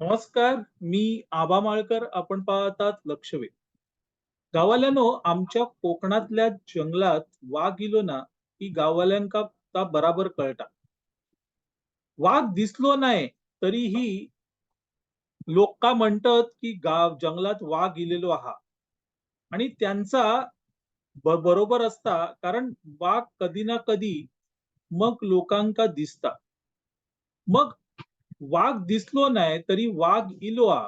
नमस्कार मी आबा माळकर आपण पाहतात लक्षवेध. गावाल्यानो आमच्या कोकणातल्या जंगलात वाघ इलो ना की गावाल्यांका बराबर कळटा. वाघ दिसलो नाही तरीही लोक म्हणतात की गाव जंगलात वाघ इलेलो आहा. आणि त्यांचा बरोबर असता कारण वाघ कधी ना कधी मग लोकांका दिसता. मग वाघ दिसलो नाही तरी वाघ इलोआ.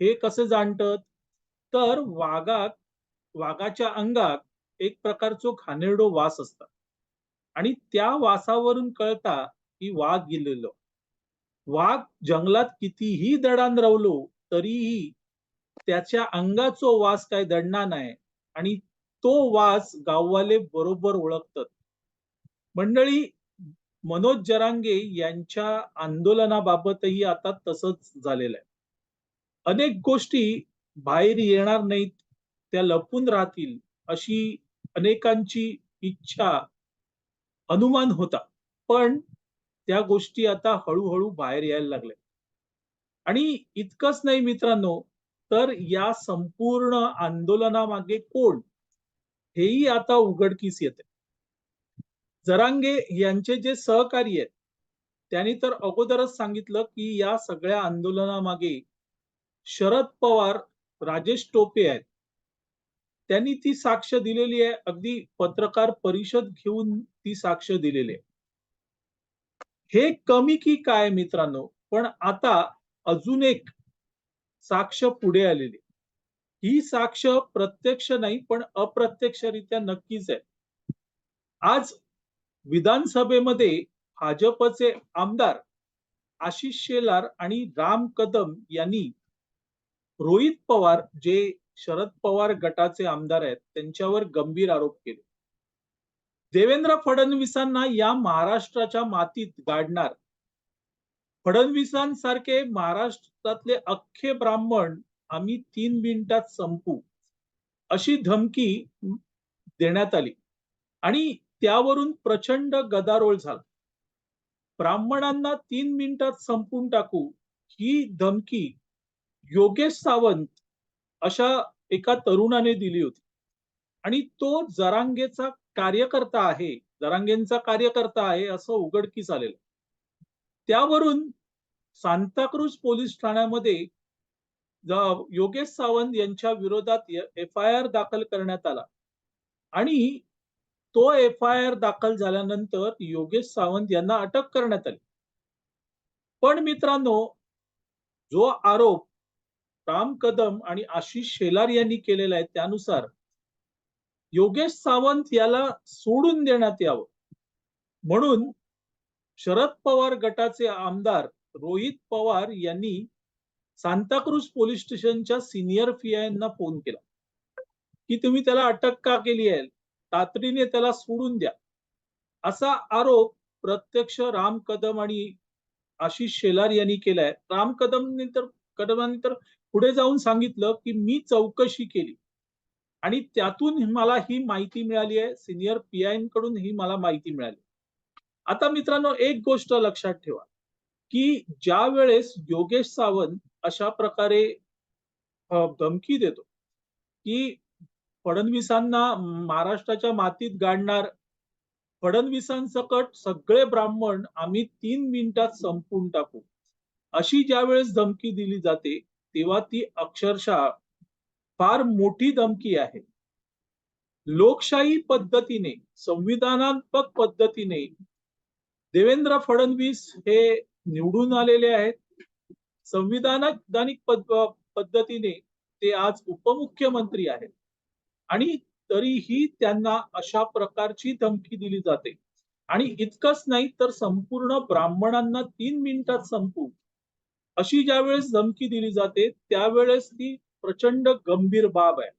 हे कसे जाणतात? तर वाघात वाघाच्या अंगात एक प्रकारचो घाणेरडो वास असता. आणि त्या वासावरून कळता की वाघ गेलेलो वाघ जंगलात कितीही दडान रवलो तरीही त्याच्या अंगाचो वास काय दडणार नाही आणि तो वास गाववाले बरोबर ओळखतात. मंडळी मनोज जरांगे यांच्या आंदोलनाबाबतही आता तसंच झालेलं आहे. अनेक गोष्टी बाहेर येणार नाहीत त्या लपून राहतील अशी अनेकांची इच्छा अनुमान होता. पण त्या गोष्टी आता हळूहळू बाहेर यायला लागल्या आणि इतकंच नाही मित्रांनो तर या संपूर्ण आंदोलनामागे कोण? हेही आता उघडकीस येते जरांगे यांचे जे सहकारी आहेत त्यांनी तर अगोदरच सांगितलं की या सगळ्या आंदोलनामागे शरद पवार राजेश टोपे आहेत. त्यांनी ती साक्ष दिलेली आहे अगदी पत्रकार परिषद घेऊन ती साक्ष दिलेली आहे. हे कमी की काय मित्रांनो? पण आता अजून एक साक्ष पुढे आलेली. ही साक्ष प्रत्यक्ष नाही पण अप्रत्यक्षरित्या नक्कीच आहे. आज विधानसभेमध्ये भाजपचे आमदार आशिष शेलार आणि राम कदम यांनी रोहित पवार जे शरद पवार गटाचे आमदार आहेत त्यांच्यावर गंभीर आरोप केले. देवेंद्र फडणवीसांना या महाराष्ट्राच्या मातीत गाडणार. फडणवीसांसारखे महाराष्ट्रातले अख्खे ब्राह्मण आम्ही तीन मिनिटात संपू अशी धमकी देण्यात आली. आणि त्यावरून प्रचंड गदारोळ झाला. ब्राह्मणांना तीन मिनिटात संपून टाकू ही धमकी योगेश सावंत अशा एका तरुणाने दिली होती. आणि तो जरांगेचा कार्यकर्ता आहे जरांगेंचा कार्यकर्ता आहे असं उघडकीस आलेलं. त्यावरून सांताक्रूज पोलीस ठाण्यामध्ये योगेश सावंत यांच्या विरोधात एफ आय आर दाखल करण्यात आला. आणि तो एफ आय आर दाखल झाल्यानंतर योगेश सावंत यांना अटक करण्यात आली. पण मित्रांनो जो आरोप राम कदम आणि आशिष शेलार यांनी केलेला आहे त्यानुसार योगेश सावंत याला सोडून देण्यात यावं. म्हणून शरद पवार गटाचे आमदार रोहित पवार यांनी सांताक्रूज पोलीस स्टेशनच्या सिनियर यांना फोन केला की तुम्ही त्याला अटक का केली आहे? तातडीने त्याला सोडून द्या. असा आरोप प्रत्यक्ष राम कदम आणि आशिष शेलार यांनी केलाय. राम कदमने तर कदमांनी तर पुढे जाऊन सांगितलं की मी चौकशी केली. आणि त्यातून मला ही माहिती मिळाली आहे. सिनियर पी आयकडून ही मला माहिती मिळाली. आता मित्रांनो एक गोष्ट लक्षात ठेवा की ज्या वेळेस योगेश सावंत अशा प्रकारे धमकी देतो की फडणवीसांना महाराष्ट्राच्या मातीत गाडणार. फडणवीसांसकट सगळे ब्राह्मण आम्ही तीन मिनिटात संपून टाकू. अशी ज्या वेळेस धमकी दिली जाते तेव्हा ती अक्षरशः फार मोठी धमकी आहे. लोकशाही पद्धतीने संविधानात्मक पद्धतीने देवेंद्र फडणवीस हे निवडून आलेले आहेत. संविधानिक पद्धतीने ते आज उपमुख्यमंत्री आहेत. आणि तरीही त्यांना अशा प्रकारची धमकी दिली जाते. आणि इतकंच नाही तर संपूर्ण ब्राह्मणांना तीन मिनिटात संपू. अशी ज्यावेळेस धमकी दिली जाते त्यावेळेस ती प्रचंड गंभीर बाब आहे.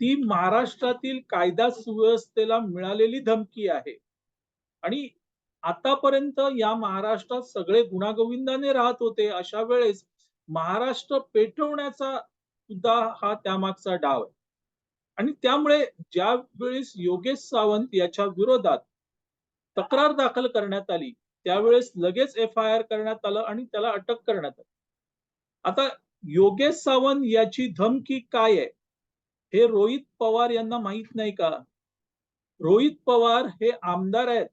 ती महाराष्ट्रातील कायदा सुव्यवस्थेला मिळालेली धमकी आहे. आणि आतापर्यंत या महाराष्ट्रात सगळे गुणागोविंदाने राहत होते अशा वेळेस महाराष्ट्र पेटवण्याचा सुद्धा हा त्यामागचा डाव आहे. आणि त्यामुळे ज्या वेळेस योगेश सावंत याच्या विरोधात तक्रार दाखल करण्यात आली त्यावेळेस लगेच एफ आय आर करण्यात आलं आणि त्याला अटक करण्यात आली. आता योगेश सावंत याची धमकी काय आहे? हे रोहित पवार यांना माहीत नाही का? रोहित पवार हे आमदार आहेत.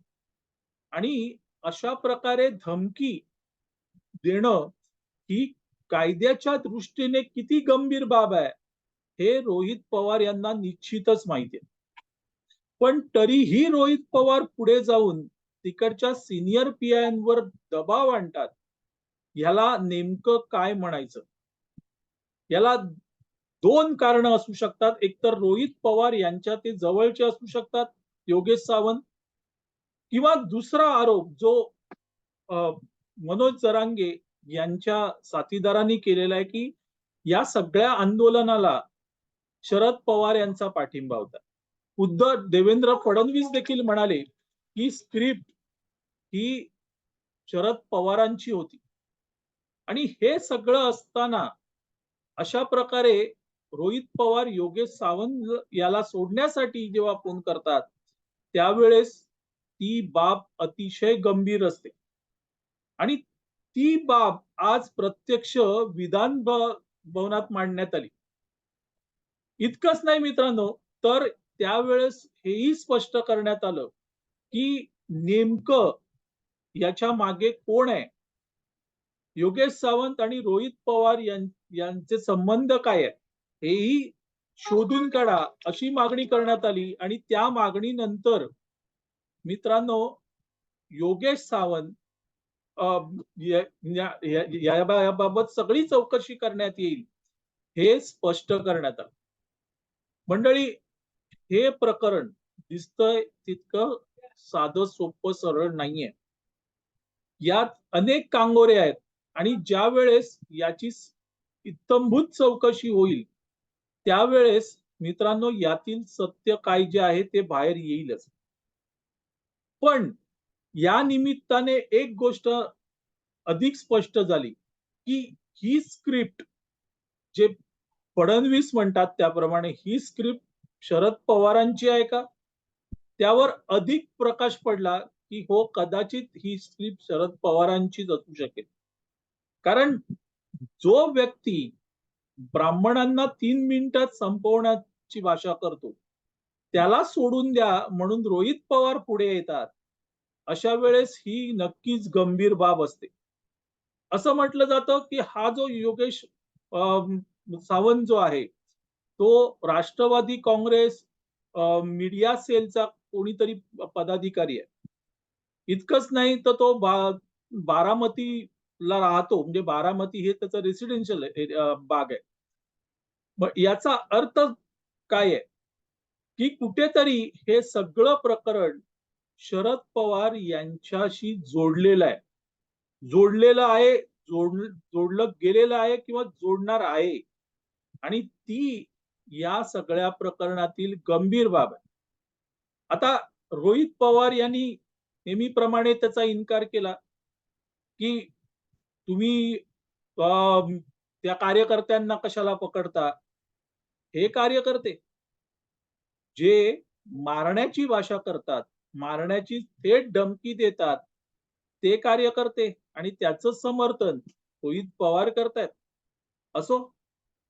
आणि अशा प्रकारे धमकी देणं ही कायद्याच्या दृष्टीने किती गंभीर बाब आहे? हे रोहित पवार यांना निश्चितच माहिती आहे. पण तरीही रोहित पवार पुढे जाऊन तिकडच्या सिनियर पीआयवर दबाव आणतात. याला नेमकं काय म्हणायचं? याला दोन कारण असू शकतात. एकतर रोहित पवार यांच्या ते जवळचे असू शकतात योगेश सावंत किंवा दुसरा आरोप जो मनोज जरांगे यांच्या साथीदारांनी केलेला आहे की या सगळ्या आंदोलनाला शरद पवार यांचा पाठिंबा होता. उद्धव देवेंद्र फडणवीस देखील म्हणाले की स्क्रिप्ट ही शरद पवारांची होती. आणि हे सगळं असताना अशा प्रकारे रोहित पवार योगेश सावंत याला सोडण्यासाठी जेव्हा फोन करतात त्यावेळेस ती बाब अतिशय गंभीर असते. आणि ती बाब आज प्रत्यक्ष विधान भवनात मांडण्यात आली. इतकंच नाही मित्रांनो तर त्यावेळेस हेही स्पष्ट करण्यात आलं की नेमकं याच्या मागे कोण आहे? योगेश सावंत आणि रोहित पवार यांचे संबंध काय आहेत? हेही शोधून काढा अशी मागणी करण्यात आली आणि त्या मागणीनंतर मित्रांनो योगेश सावंत अं, या- या- या- याबाबत सगळी चौकशी करण्यात येईल हे स्पष्ट करण्यात आलं. मंडळी हे प्रकरण दिसतंय तितकं साधं सोपं सरळ नाहीये. यात अनेक कांगोरे आहेत आणि ज्या वेळेस याची इत्तंभूत चौकशी होईल त्यावेळेस मित्रांनो यातील सत्य काय जे आहे ते बाहेर येईलच. पण या निमित्ताने एक गोष्ट अधिक स्पष्ट झाली की ही स्क्रिप्ट जे फडणवीस म्हणतात त्याप्रमाणे ही स्क्रिप्ट शरद पवारांची आहे का? त्यावर अधिक प्रकाश पडला की हो कदाचित ही स्क्रिप्ट शरद पवारांचीच असू शकेल. कारण जो व्यक्ती ब्राह्मणांना तीन मिनिटात संपवण्याची भाषा करतो त्याला सोडून द्या म्हणून रोहित पवार पुढे येतात अशा वेळेस ही नक्कीच गंभीर बाब असते. असं म्हटलं जातं की हा जो योगेश सावंत जो आहे तो राष्ट्रवादी काँग्रेस मीडिया सेलचा कोणीतरी पदाधिकारी आहे. इतकंच नाही तर तो बा बारामतीला राहतो. म्हणजे बारामती हे त्याचं रेसिडेन्शियल बाग आहे. याचा अर्थ काय आहे? की कुठेतरी हे सगळं प्रकरण शरद पवार यांच्याशी जोडलेलं आहे. जोडलेलं आहे जोड जोडलं गेलेलं आहे किंवा जोडणार आहे. आणि ती या सगळ्या प्रकरणातील गंभीर बाब आहे. आता रोहित पवार यांनी नेहमीप्रमाणे त्याचा इन्कार केला की तुम्ही त्या कार्यकर्त्यांना कशाला पकडता? हे कार्यकर्ते जे मारण्याची भाषा करतात मारण्याची थेट धमकी देतात ते कार्यकर्ते आणि त्याचं समर्थन रोहित पवार करतायत. असो